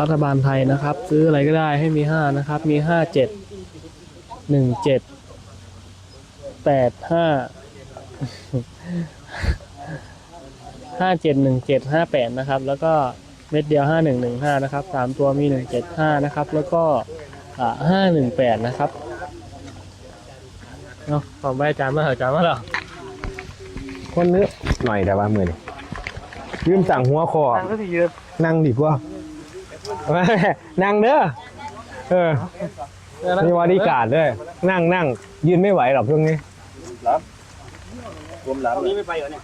รัฐบาลไทยนะครับ ซื้ออะไรก็ได้ให้มีห้านะครับ มีห้าเจ็ดหนึ่งเจ็ดแปดห้าห้าเจ็ดหนึ่งเจ็ดห้าแปดนะครับ แล้วก็เม็ดเดียวห้าหนึ่งหนึ่งห้านะครับสามตัวมีหนึ่งเจ็ดห้านะครับ แล้วก็ห้าหนึ่งแปดนะครับเนาะขอใบอาจารย์มาเหรออาจารย์มาเหรอ คนเนื้อหน่อยแต่ว่ามือนี่ยืมสั่งหัวคอทางก็สิยืนนั่งดีกว่านั่งเด้อเออมีวาดีการ์ดด้วยนั่งนั่งยืนไม่ไหวหรอกช่วงนี้รวมหลังตรงนี้ไม่ไปเหรอเนี่ย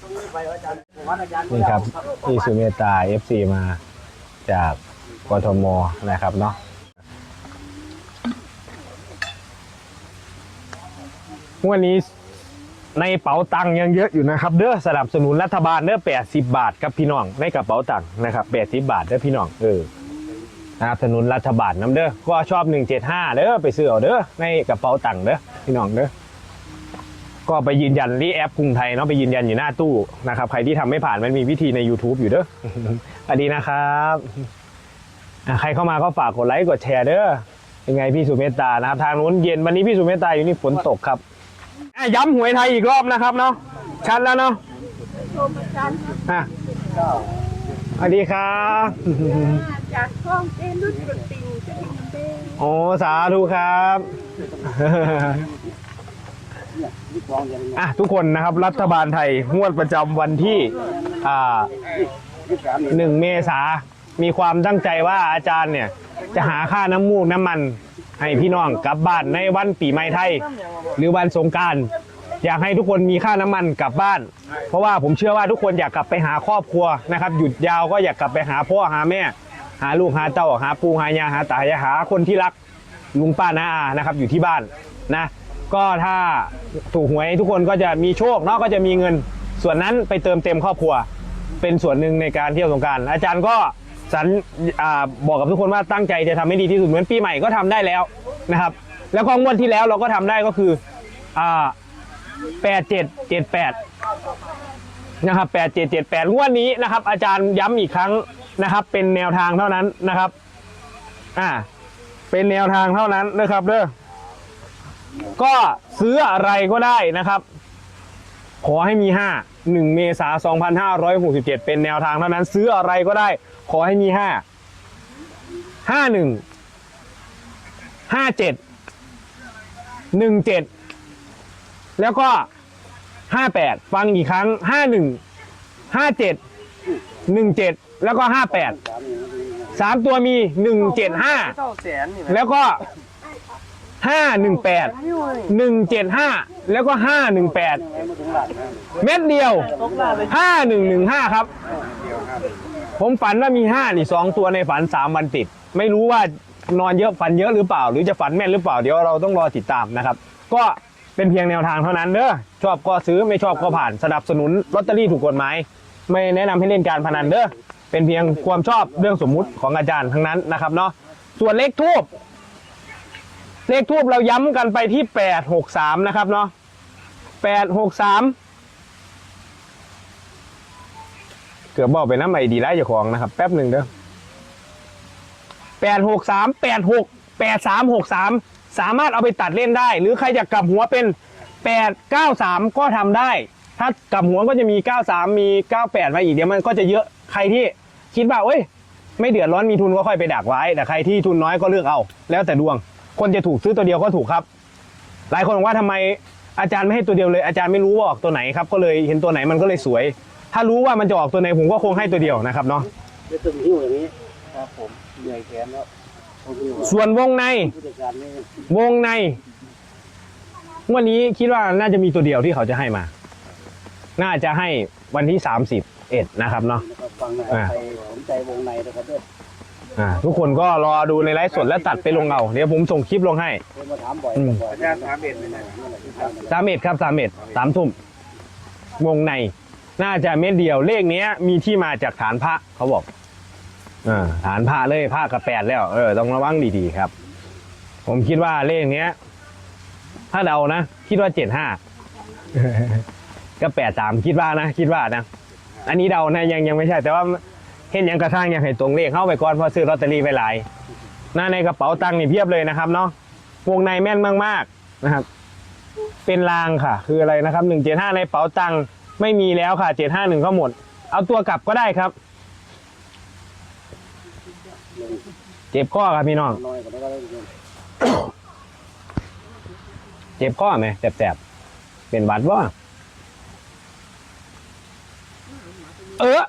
ตรงนี้ไม่ไปเหรออาจารย์ผมว่าอาจารย์นี่ครับพี่สุเมตตา FC มาจากกทมนะครับเนาะวันนี้ ในเป๋าตังค์ยังเยอะอยู่นะครับ เด้อสนับสนุนรัฐบาลเด้อ80บาทครับพี่น้องในกระเป๋าตังค์นะครับ80บาทเด้อพี่น้องเออสนับสนุนรัฐบาลน้ำเด้อก็ชอบ175เด้อไปซื้อเอาเด้อในกระเป๋าตังค์เด้อพี่น้องเด้อก็ไปยืนยันที่แอปกรุงไทยเนาะไปยืนยันอยู่หน้าตู้นะครับใครที่ทำไม่ผ่านมันมีวิธีใน YouTube อยู่เด้อสวัสดีนะครับใครเข้ามาก็ฝากกดไลค์กดแชร์เด้อยังไงพี่สุเมตตานะครับ ทางนู้นเย็นวันนี้พี่สุเมตตาอยู่นี่ฝนตกครับ อะย้ำหวยไทยอีกรอบนะครับเนาะชัดแล้วเนาะอะสวัสดีครับจากห้องเต้นรุ่นกระติงจะเป็นเต้นโอ้สาธุครับ อะทุกคนนะครับรัฐบาลไทยงวดประจำวันที่อ่าหนึ่งเมษามีความตั้งใจว่าอาจารย์เนี่ย จะหาค่าน้ำมูกน้ำมัน ให้พี่น้องกลับบ้านในวันปีใหม่ไทย หรือวันสงกรารอยากให้ทุกคนมีค่าน้ำมันกลับบ้าน เพราะว่าผมเชื่อว่าทุกคนอยากกลับไปหาครอบครัวนะครับ หยุดยาวก็อยากกลับไปหาพ่อหาแม่ หาลูกหาเต้าหาปูหายาหาตายายหาคนที่รักลุงป้าน้าอานะครับ อยู่ที่บ้านนะ ก็ถ้าถูกหวยทุกคนก็จะมีโชคเนาะก็จะมีเงิน ส่วนนั้นไปเติมเต็มครอบครัว เป็นส่วนหนึ่งในการเที่ยวสงกรารอาจารย์ก็ สัญอบอกกับทุกคนว่าตั้งใจจะทำให้ดีที่สุดเหมือนปีใหม่ก็ทำได้แล้วนะครับ แล้วก็งวดที่แล้วเราก็ทำได้ก็คืออ่าแปดเจ็ดเจ็ดแปดนะครับแปดเจ็ดเจ็ดแปดงวดนี้นะครับ อาจารย์ย้ำอีกครั้งนะครับ เป็นแนวทางเท่านั้นนะครับ อ่า เป็นแนวทางเท่านั้นนะครับเด้อก็ซื้ออะไรก็ได้นะครับ ขอให้มี 5 1 เมษายน2567 เป็นแนวทางเท่านั้นซื้ออะไรก็ได้ ขอให้มี 5 51 57 17 แล้วก็ 58 ฟังอีกครั้ง 51 57 17 แล้วก็ 58 3 ตัวมี 175เจ้าแสนนี่แล้วก็ห้าหนึ่ง แล้วก็ห้าหนึ่งแปดเม็ดเดียวห้าหนึ่งหนึ่งห้าครับ ผมฝันว่ามีห้านี่สองตัวในฝันสามวันติด ไม่รู้ว่านอนเยอะฝันเยอะหรือเปล่า หรือจะฝันแม่นหรือเปล่า เดี๋ยวเราต้องรอติดตามนะครับ ก็เป็นเพียงแนวทางเท่านั้นเด้อชอบก็ซื้อไม่ชอบก็ผ่านสนับสนุนลอตเตอรี่ถูกกฎหมาย ไม่แนะนำให้เล่นการพนันเด้อเป็นเพียงความชอบเรื่องสมมุติของอาจารย์ทั้งนั้นนะครับเนาะส่วนเลขทูบ เลขทูบเราย้ำกันไปที่แปดหกสามนะครับเนาะแปดหกสามเกือบบอกไปน้ำใหม่ดีไล่เจ้าของนะครับ แป๊บหนึ่งเด้อแปดหกสามแปดหกแปดสามหกสามสามารถเอาไปตัดเล่นได้ หรือใครจะกลับหัวเป็นแปดเก้าสามก็ทำได้ ถ้ากลับหัวก็จะมีเก้าสามมีเก้าแปดมาอีกเดี๋ยวมันก็จะเยอะใครที่คิดว่าเอ้ย ไม่เดือดร้อนมีทุนก็ค่อยไปดักไว้ แต่ใครที่ทุนน้อยก็เลือกเอา แล้วแต่ดวง คนจะถูกซื้อตัวเดียวก็ถูกครับ หลายคนบอกว่าทำไมอาจารย์ไม่ให้ตัวเดียวเลยอาจารย์ไม่รู้ว่าออกตัวไหนครับก็เลยเห็นตัวไหนมันก็เลยสวย ถ้ารู้ว่ามันจะออกตัวไหนผมก็คงให้ตัวเดียวนะครับเนาะจะตึงหิ้วอย่างนี้ครับผมเหนื่อยแขนแล้วต้องหิ้วส่วนวงในผู้จัดการนี่วงในงวันนี้คิดว่าน่าจะมีตัวเดียวที่เขาจะให้มา น่าจะให้วันที่30เอ็ดนะครับเนาะนะครับฟังนะครับอ่าใครสนใจวงในนะครับเด้อ อ่าทุกคนก็รอดูในไลฟ์สดแล้วตัดไปลงเอาเดี๋ยวผมส่งคลิปลงให้เพิ่นมาถามบ่อยอืมบ่อยอาจารย์ถามเด่นเลยนะนั่นแหละที่ถามสามเอ็ดครับสามเอ็ดสามทุ่มวงใน น่าจะเม็ดเดียวเลขเนี้ย มีที่มาจากฐานพระเขาบอกอ่าฐานพระเลยพระกับแปดแล้วเออต้องระวังดีๆครับ ผมคิดว่าเลขเนี้ย ถ้าเดานะคิดว่าเจ็ดห้าก็แปดสามคิดว่านะคิดว่านะ อันนี้เดานะยังยังไม่ใช่แต่ว่า เห็นยังกระทั่งยังให้ตรงเลขเข้าไปก่อนเพราะซื้อลอตเตอรี่ไปหลายหน้าในกระเป๋าตังค์นี่เพียบเลยนะครับเนาะวงในแม่นมากๆนะครับ เป็นรางค่ะ คืออะไรนะครับหนึ่งเจ็ดห้าในกระเป๋าตังค์ไม่มีแล้วค่ะเจ็ดห้าหนึ่งก็หมด เอาตัวกลับก็ได้ครับ เจ็บข้อครับพี่น้องเงินเจ็บข้อไหมแสบๆเป็นหวัดว่าเออ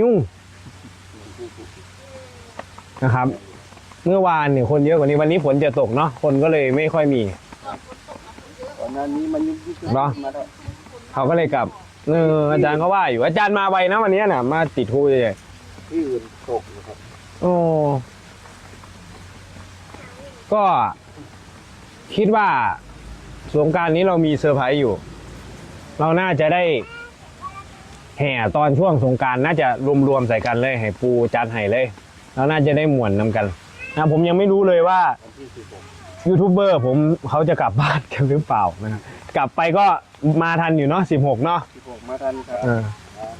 ยุ่งนะครับ เมื่อวานเนี่ยคนเยอะกว่านี้วันนี้ฝนจะตกเนาะคนก็เลยไม่ค่อยมีก่อนหน้านี้มันยุบยิบเหรอมาได้เขาก็เลยกลับเอออาจารย์ก็ว่าอยู่อาจารย์มาไวนะวันนี้น่ะ มาติดทูเลยที่อื่นตกนะครับโอ้ก็คิดว่าสงกรารนี้เรามีเซอร์ไพรส์อยู่ เราน่าจะได้ แห่ตอนช่วงสงกรารน่าจะรวมๆใส่กันเลยให้ปูจัดให้เลยเราน่าจะได้หมวนนำกันนะผมยังไม่รู้เลยว่าวันที่สิบหกยูทูบเบอร์ผมเขาจะกลับบ้านกันหรือเปล่านะครับกลับไปก็มาทันอยู่เนาะสิบหกเนาะสิบหกมาทันครับเออ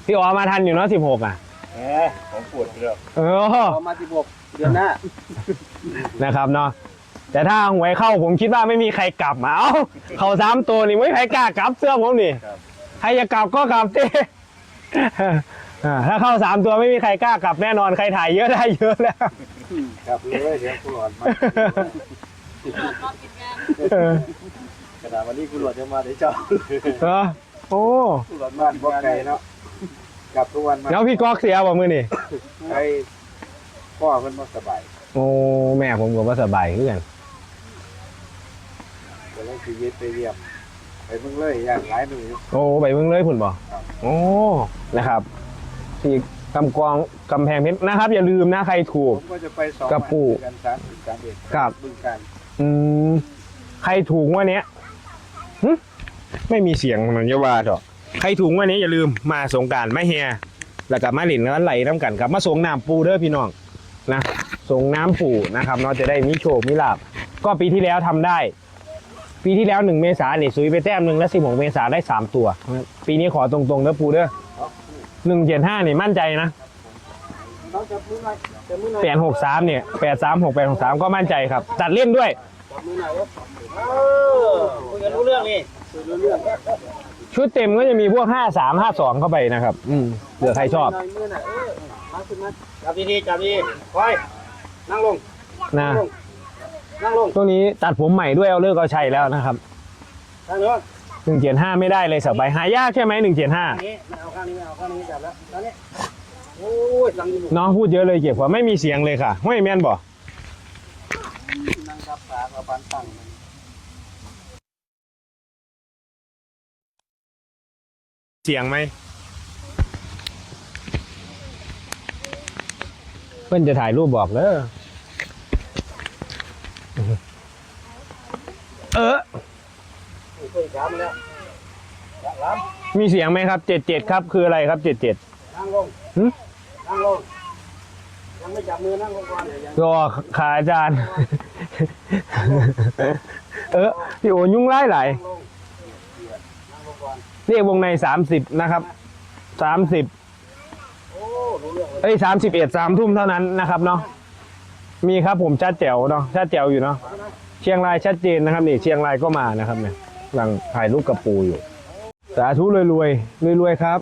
พี่อ๋อมาทันอยู่เนาะสิบหกอะแหมผมปวดเรื่องเออพอมาสิบหกเดือนหน้านะครับเนาะแต่ถ้าหวยเข้าผมคิดว่าไม่มีใครกลับมา เอ้าเขาสามตัวนี่ไม่มีใครกล้ากลับเสื้อผมนี่ครับใครจะกลับก็กลับเต้ อ่าถ้าเข้าสามตัวไม่มีใครกล้ากลับแน่นอนใครถ่ายเยอะได้เยอะแล้วครับเลยเดี๋ยวคุณหลอดมาเออกระดาษวันนี้คุณหลอดจะมาเดี๋ยวเจ้าเออโอ้คุณหลอดบ้าบอกไก่เนาะกลับทุกวันมาแล้วพี่ก๊อกเสียบ่มือนี่ไอ้พ่อเพิ่นบ่สบายโอ้แม่ผมก็ว่าสบายขึ้นกันก็เลยชีวิตไปเยี่ยม ไปเบิ่งเลยอย่างหลายหน่วยอยู่ โอ้ไปเมืองเลยพุ่นบ่โอ้นะครับ ที่กำกวางกำแพงเพชรนะครับ อย่าลืมนะใครถูผก มก็จะไปสองกับปู่วันกันสามสิบสามเอ็ดครับ บึงการอืมใครถูกงวันเนี้ยหึไม่มีเสียงมันจะว่าเถอะใครถูกงวันนี้อย่าลืมมาสงกรารไม่เฮียแล้วกับมาหลินแล้วไหลน้ำกันกับมาส่งน้ำปูเด้อพี่น้องนะส่งน้ำปูนะครับเนาะจะได้มีโชคมีลาบก็ปีที่แล้วทำได้ ปีที่แล้วหนึ่งเมษาเนี่ยซุยไปแต้มหนึ่งและสิบหกเมษาได้สามตัว ปีนี้ขอตรงๆเด้อปูเด้อหนึ่งเจ็ดห้านี่มั่นใจนะน้องจับมือหน่อยจับมือหน่อยแปดหกสามเนี่ยแปดสามหกแปดหกสามก็มั่นใจครับ ตัดเล่นด้วยจับมือหน่อยครับเออคุยกันรู้เรื่องนี่คุยรู้เรื่องชุดเต็มก็จะมีพวกห้าสามห้าสองเข้าไปนะครับ อืมเผื่อใครชอบหน่อยมือหน่อยเออมาขึ้นมาจับดีๆจับดีๆคอยนั่งลงนะ นั่งลงนั่งลงตัวนี้ตัดผมใหม่ด้วยเอาเลิกเอาใช้แล้วนะครับทางโน้นหนึ่งเจ็ดห้าไม่ได้เลยสับใบหายากใช่ไหมหนึ่งเจ็ดห้าอันนี้ไม่เอาข้างนี้ไม่เอาข้างนี้จับแล้วตอนนี้โอ้ยลังอยู่น้องพูดเยอะเลยเก็บกว่าไม่มีเสียงเลยค่ะไม่แม่นบ่นั่งกับปากกับปันตั้งเสียงไหมเพื่อนจะถ่ายรูปบอกเลย เออเคยจับมาแล้วจับล้มีเสียงไหมครับเจ็ดเจ็ดครับ คืออะไรครับเจ็ดเจ็ดำนั่งลงหึนั่งลงยังไม่จับมือนั่งลงก่อนเดี๋ยวยังรอขาอาจารย์ เออพี่โอยุ่งไล่หลายนั่งลงนั่งลงก่อนเรียกวงในสามสิบนะครับสามสิบโอ้รู้เรื่องเลยเอ้ยสามสิบเอ็ดสามทุ่มเท่านั้นนะครับเนาะ มีครับผมชัดแจ๋วเนาะชัดแจ๋วอยู่เนาะเชียงรายชัดเจนนะครับนี่เชียงรายก็มานะครับเนี่ยกำลังถ่ายรูปกับปูอยู่ สาธุรวยรวยรวยรวยๆครับ